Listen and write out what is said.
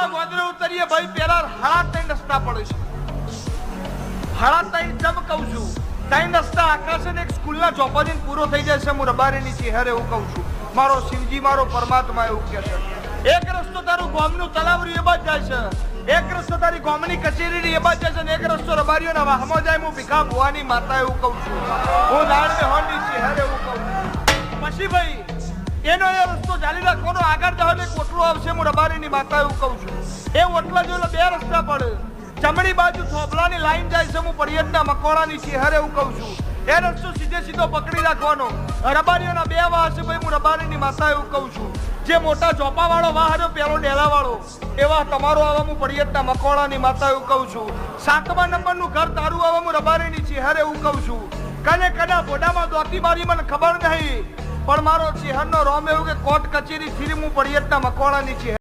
ના ગોદરે ઉતરીએ ભાઈ પેલા હાડા ત્રણ રસ્તા પડે છે. હાળા ત્રણ જમ કહું છું. ત્રણ રસ્તા છે ને એક સ્કૂલના ચોપાજીને પૂરો થઈ જાય છે, હું રબારીની ચહેરે એવું કહું છું. મારો શિવજી, મારો પરમાત્મા એવું કહે છે. એક રસ્તો તારું ગોમનું તલાવરું એ બાજ જાય છે. એક રસ્તો તારી ગોમની કચેરીની એ બાજ જાય છે અને એક રસ્તો રબારીઓના વાહમાં જાય, હું ભીખા ભુવાની માતા એવું કહું છું. હું લાડ હોની ચહેરે એવું કહું છું. પછી ભાઈ એનો એ રસ્તો ચાલી રાખવાનો આગળ જાવ એટલે કોટલું આવશે, હું રબારીની માતા એવું કહું છું. એ ઓટલા જો બે રસ્તા પડે. જમણી બાજુ થોભલાની લાઈન જાય છે, હું પડિયતના મકોડાની ચહેરે એવું કહું છું. એ રસ્તો સીધે સીધો પકડી રાખવાનો. રબારીઓના બે વાહ છે ભાઈ, હું રબારીની માતા એવું કહું છું. જે મોટા ચોપા વાળો વાહ હતો પેલો ડેલા વાળો એવા તમારો આવા હું પડિયતના મકોડાની માતા એવું કહું છું. સાતમા નંબરનું ઘર તારું આવા હું રબારીની ચહેરે એવું કહું છું. કને કદા બોડામાં દોતી મારી મને ખબર નહીં. પણ મારો ચહેરનો રોમ એવું કે કોર્ટ કચેરી ફિલ્મ હું પડિયતના મકોડાની ચહેરે.